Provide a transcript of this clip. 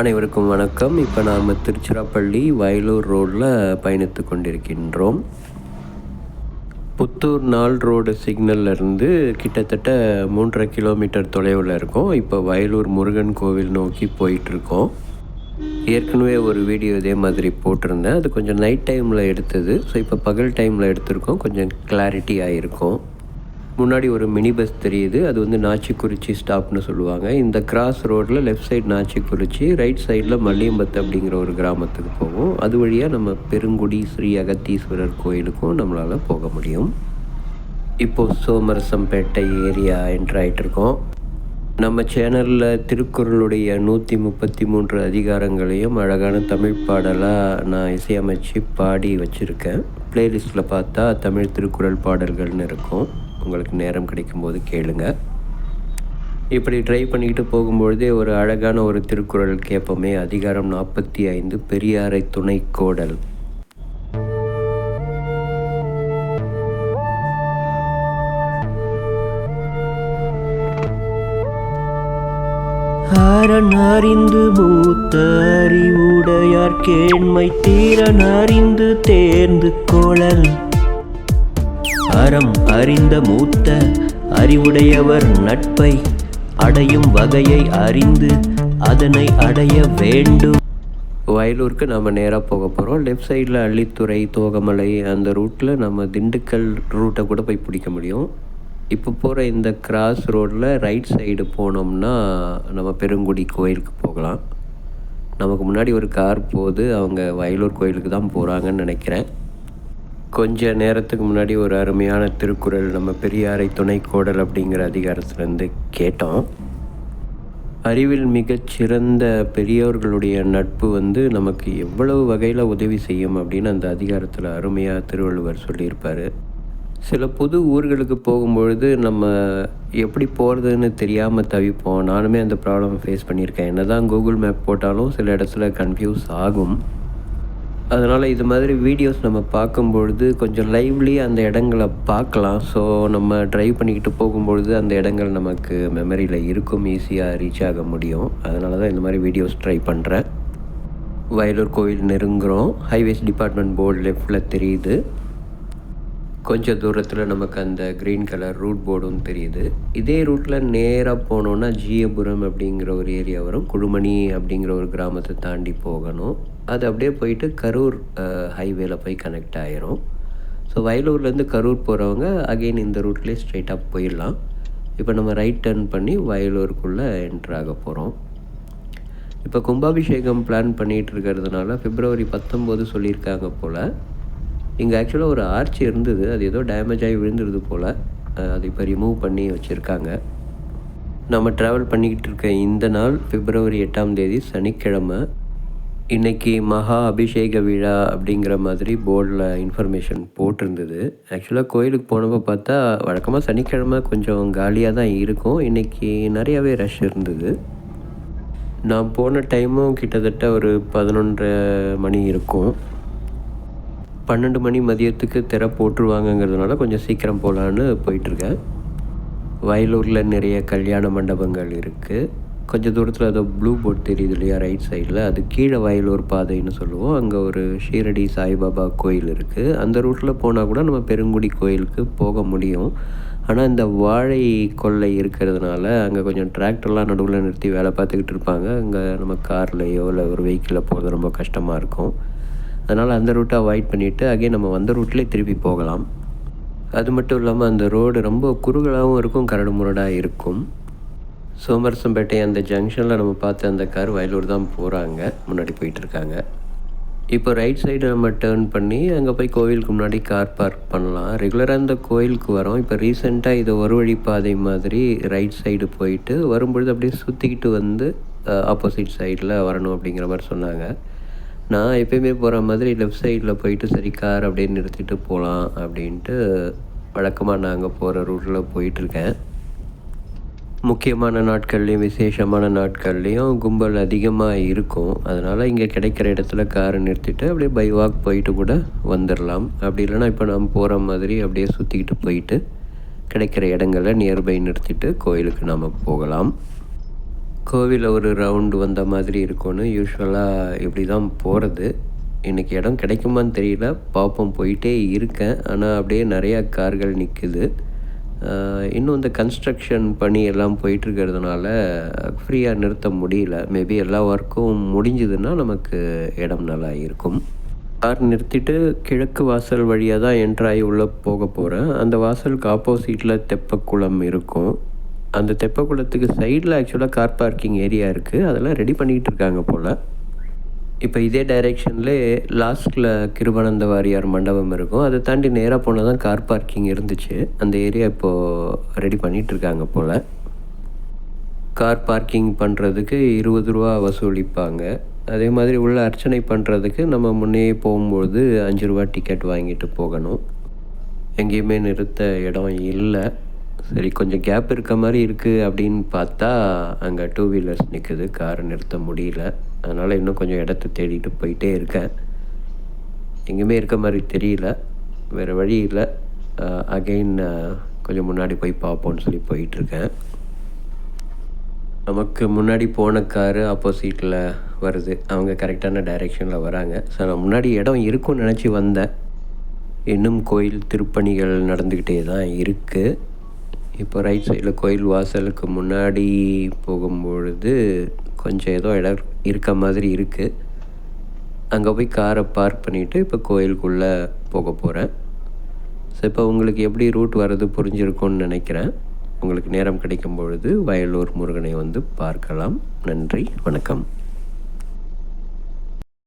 அனைவருக்கும் வணக்கம். இப்போ நாம் திருச்சிராப்பள்ளி வயலூர் ரோடில் பயணித்து கொண்டிருக்கின்றோம். புத்தூர் நாள் ரோடு சிக்னல்ல இருந்து கிட்டத்தட்ட மூன்றரை கிலோமீட்டர் தொலைவில் இருக்கோம். இப்போ வயலூர் முருகன் கோவில் நோக்கி போயிட்டுருக்கோம். ஏற்கனவே ஒரு வீடியோ இதே மாதிரி போட்டிருந்தேன். அது கொஞ்சம் நைட் டைமில் எடுத்தது. ஸோ இப்போ பகல் டைமில் எடுத்திருக்கோம். கொஞ்சம் கிளாரிட்டி ஆகிருக்கும் முன்னாடி ஒரு மினி பஸ் தெரியுது. அது வந்து நாச்சிக்குறிச்சி ஸ்டாப்னு சொல்லுவாங்க. இந்த கிராஸ் ரோட்டில் லெஃப்ட் சைடு நாச்சிக்குறிச்சி ரைட் சைடில் மல்லியம்பத்து அப்படிங்கிற ஒரு கிராமத்துக்கு போகும். அது வழியாக நம்ம பெருங்குடி ஸ்ரீ அகத்தீஸ்வரர் கோயிலுக்கும் நம்மளால் போக முடியும். இப்போது சோமரசம்பேட்டை ஏரியா என்ட்ரு ஆகிட்டுருக்கோம் நம்ம சேனலில் திருக்குறளுடைய நூற்றி முப்பத்தி மூன்று அதிகாரங்களையும் அழகான தமிழ் பாடலாக நான் இசையமைச்சு பாடி வச்சுருக்கேன். ப்ளேலிஸ்ட்டில் பார்த்தா தமிழ் திருக்குறள் பாடல்கள்னு இருக்கும். உங்களுக்கு நேரம் கிடைக்கும்போது கேளுங்க. இப்படி ட்ரை பண்ணிக்கிட்டு போகும்பொழுதே ஒரு அழகான ஒரு திருக்குறள் கேட்போமே அதிகாரம் நாற்பத்தி ஐந்து பெரியாரை துணை கோடல். அறிந்து மூத்த அறிவுடையார் கேண்மை தீரன் அறிந்து தேர்ந்து கோழல் அறம் அறிந்த மூத்த அறிவுடையவர் நட்பை அடையும் வகையை அறிந்து அதனை அடைய வேண்டும். வயலூருக்கு நம்ம நேராக போக போகிறோம் லெஃப்ட் சைடில் அள்ளித்துறை தோகமலை அந்த ரூட்டில் நம்ம திண்டுக்கல் ரூட்டை கூட போய் பிடிக்க முடியும். இப்போ போகிற இந்த கிராஸ் ரோடில் ரைட் சைடு போனோம்னா நம்ம பெருங்குடி கோயிலுக்கு போகலாம். நமக்கு முன்னாடி ஒரு கார் போகுது அவங்க வயலூர் கோயிலுக்கு தான் போகிறாங்கன்னு நினைக்கிறேன். கொஞ்ச நேரத்துக்கு முன்னாடி ஒரு அருமையான திருக்குறள் நம்ம பெரியாரை துணை கோடல் அப்படிங்கிற அதிகாரத்துலேருந்து கேட்டோம். அறிவில் மிகச் சிறந்த பெரியோர்களுடைய நட்பு வந்து நமக்கு எவ்வளவு வகையில் உதவி செய்யும் அப்படின்னு அந்த அதிகாரத்தில் அருமையாக திருவள்ளுவர் சொல்லியிருப்பார். சில புது ஊர்களுக்கு போகும்பொழுது நம்ம எப்படி போகிறதுன்னு தெரியாமல் தவிப்போம். நானுமே அந்த ப்ராப்ளம் ஃபேஸ் பண்ணியிருக்கேன். என்ன தான் கூகுள் மேப் போட்டாலும் சில இடத்துல கன்ஃபியூஸ் ஆகும். அதனால் இது மாதிரி வீடியோஸ் நம்ம பார்க்கும்பொழுது கொஞ்சம் லைவ்லி அந்த இடங்களை பார்க்கலாம். ஸோ நம்ம ட்ரைவ் பண்ணிக்கிட்டு போகும்பொழுது அந்த இடங்கள் நமக்கு மெமரியில் இருக்கும் ஈஸியாக ரீச் ஆக முடியும். அதனால தான் இந்த மாதிரி வீடியோஸ் ட்ரை பண்ணுறேன் வயலூர் கோயில் நெருங்குறோம். ஹைவேஸ் டிபார்ட்மெண்ட் போர்டு லெஃப்டில் தெரியுது. கொஞ்சம் தூரத்தில் நமக்கு அந்த க்ரீன் கலர் ரூட் போர்டும் தெரியுது. இதே ரூட்டில் நேராக போனோன்னா ஜீயபுரம் அப்படிங்கிற ஒரு ஏரியா வரும். குழுமணி அப்படிங்கிற ஒரு கிராமத்தை தாண்டி போகணும். அது அப்படியே போயிட்டு கரூர் ஹைவேல போய் கனெக்ட் ஆயிரும். ஸோ வயலூர்லேருந்து கரூர் போகிறவங்க அகெயின் இந்த ரூட்லேயே ஸ்ட்ரைட்டாக போயிடலாம். இப்போ நம்ம ரைட் டர்ன் பண்ணி வயலூருக்குள்ளே என்ட்ராக போகிறோம் இப்போ கும்பாபிஷேகம் பிளான் பண்ணிகிட்டு இருக்கிறதுனால பிப்ரவரி பத்தொம்போது சொல்லியிருக்காங்க போல் இங்கே ஆக்சுவலாக ஒரு ஆர்ச் இருந்தது. அது ஏதோ டேமேஜ் ஆகி விழுந்துருது போல். அதை இப்போ ரிமூவ் பண்ணி வச்சுருக்காங்க. நம்ம ட்ராவல் பண்ணிக்கிட்டு இருக்க இந்த நாள் பிப்ரவரி எட்டாம் தேதி சனிக்கிழமை. இன்றைக்கி மகா அபிஷேக விழா அப்படிங்கிற மாதிரி போர்டில் இன்ஃபர்மேஷன் போட்டிருந்தது. ஆக்சுவலாக கோயிலுக்கு போனப்போ பார்த்தா வழக்கமாக சனிக்கிழமை கொஞ்சம் காலியாக தான் இருக்கும். இன்றைக்கி நிறையாவே ரஷ் இருந்தது. நான் போன டைமும் கிட்டத்தட்ட ஒரு பதினொன்றரை மணி இருக்கும். பன்னெண்டு மணி மதியத்துக்கு திற போட்டுருவாங்கங்கிறதுனால கொஞ்சம் சீக்கிரம் போகலான்னு போயிட்டுருக்கேன். வயலூரில் நிறைய கல்யாண மண்டபங்கள் இருக்குது கொஞ்சம் தூரத்தில் ஏதோ ப்ளூ போர்ட் தெரியுது இல்லையா ரைட் சைடில் அது கீழே வயலூர் பாதைன்னு சொல்லுவோம். அங்கே ஒரு ஷீரடி சாய்பாபா கோயில் இருக்குது அந்த ரூட்டில் போனால் கூட நம்ம பெருங்குடி கோயிலுக்கு போக முடியும். ஆனால் இந்த வாழை கொள்ளை இருக்கிறதுனால அங்கே கொஞ்சம் டிராக்டர்லாம் நடுவில் நிறுத்தி வேலை பார்த்துக்கிட்டு இருப்பாங்க. அங்கே நம்ம கார்லேயோ இல்லை ஒரு வெஹிக்கிளில் போகிறது ரொம்ப கஷ்டமாக இருக்கும். அதனால் அந்த ரூட்டை அவாய்ட் பண்ணிவிட்டு அகைன் நம்ம வந்த ரூட்லேயே திருப்பி போகலாம். அது மட்டும் இல்லாமல் அந்த ரோடு ரொம்ப குறுகலாகவும் இருக்கும் கரடு முரடாக இருக்கும். சோமரசம்பேட்டை அந்த ஜங்ஷனில் நம்ம பார்த்த அந்த கார் வயலூர் தான் போகிறாங்க முன்னாடி போயிட்டுருக்காங்க இப்போ ரைட் சைடு நம்ம டேர்ன் பண்ணி அங்கே போய் கோவிலுக்கு முன்னாடி கார் பார்க் பண்ணலாம். ரெகுலராக இந்த கோயிலுக்கு வரோம். இப்போ ரீசெண்டாக இது ஒரு வழி பாதை மாதிரி ரைட் சைடு போயிட்டு வரும்பொழுது அப்படியே சுற்றிக்கிட்டு வந்து ஆப்போசிட் சைடில் வரணும் அப்படிங்கிற மாதிரி சொன்னாங்க. நான் எப்பயுமே போகிற மாதிரி லெஃப்ட் சைடில் போயிட்டு சரி கார் அப்படியே நிறுத்திட்டு போகலாம் அப்படின்ட்டு வழக்கமாக நாங்கள் போகிற ரூட்டில் போயிட்டுருக்கேன் முக்கியமான நாட்கள்லேயும் விசேஷமான நாட்கள்லேயும் கும்பல் அதிகமாக இருக்கும். அதனால் இங்கே கிடைக்கிற இடத்துல காரை நிறுத்திட்டு அப்படியே பை வாக் போயிட்டு கூட வந்துடலாம் அப்படி இல்லைன்னா இப்போ நம்ம போகிற மாதிரி அப்படியே சுற்றிக்கிட்டு போயிட்டு கிடைக்கிற இடங்களில் நியர்பை நிறுத்திட்டு கோயிலுக்கு நாம் போகலாம். கோவிலில் ஒரு ரவுண்டு வந்த மாதிரி இருக்கும்னு யூஸ்வலாக இப்படி தான் போகிறது இன்றைக்கி இடம் கிடைக்குமான்னு தெரியல. பார்ப்போம் போயிட்டே இருக்கேன். ஆனால் அப்படியே நிறையா கார்கள் நிற்குது இன்னும் இந்த கன்ஸ்ட்ரக்ஷன் பணி எல்லாம் போயிட்டுருக்கிறதுனால ஃப்ரீயாக நிறுத்த முடியல. மேபி எல்லா ஒர்க்கும் முடிஞ்சதுன்னா நமக்கு இடம் நல்லா இருக்கும். கார் நிறுத்திட்டு கிழக்கு வாசல் வழியாக தான் என்ட்ராகி உள்ளே போக போகிறேன் அந்த வாசலுக்கு ஆப்போசிட்டில் தெப்பக்குளம் இருக்கும். அந்த தெப்பக்குளத்துக்கு சைடில் ஆக்சுவலாக கார் பார்க்கிங் ஏரியா இருக்குது அதெல்லாம் ரெடி பண்ணிக்கிட்டு இருக்காங்க போல். இப்போ இதே டைரெக்ஷன்லே லாஸ்ட்டில் கிருபானந்த வாரியார் மண்டபம் இருக்கும். அதை தாண்டி நேராக போனால் தான் கார் பார்க்கிங் இருந்துச்சு. அந்த ஏரியா இப்போது ரெடி பண்ணிகிட்டு இருக்காங்க போல். கார் பார்க்கிங் பண்ணுறதுக்கு இருபது ரூபா வசூலிப்பாங்க. அதே மாதிரி உள்ள அர்ச்சனை பண்ணுறதுக்கு நம்ம முன்னே போகும்போது அஞ்சு ரூபா டிக்கெட் வாங்கிட்டு போகணும். எங்கேயுமே நிறுத்த இடம் இல்லை. சரி கொஞ்சம் கேப் இருக்க மாதிரி இருக்குது அப்படின்னு பார்த்தா அங்கே டூ வீலர்ஸ் நிற்குது காரை நிறுத்த முடியல. அதனால் இன்னும் கொஞ்சம் இடத்த தேடிட்டு போயிட்டே இருக்கேன். எங்கேயுமே இருக்க மாதிரி தெரியல. வேறு வழி இல்லை. அகெயின் கொஞ்சம் முன்னாடி போய் பார்ப்போன்னு சொல்லி போயிட்டுருக்கேன். நமக்கு முன்னாடி போன காரு ஆப்போசிட்டில் வருது. அவங்க கரெக்டான டைரெக்ஷனில் வராங்க. ஸோ நான் முன்னாடி இடம் இருக்கும்னு நினச்சி வந்தேன். இன்னும் கோயில் திருப்பணிகள் நடந்துக்கிட்டே தான் இருக்குது இப்போ ரைட் சைடில் கோயில் வாசலுக்கு முன்னாடி போகும்பொழுது கொஞ்சம் ஏதோ இடம் இருக்க மாதிரி இருக்குது அங்கே போய் காரை பார்க் பண்ணிவிட்டு இப்போ கோயிலுக்குள்ளே போக போகிறேன் ஸோ இப்போ உங்களுக்கு எப்படி ரூட் வர்றது புரிஞ்சிருக்கும்னு நினைக்கிறேன். உங்களுக்கு நேரம் கிடைக்கும் பொழுது வயலூர் முருகனை வந்து பார்க்கலாம். நன்றி வணக்கம்.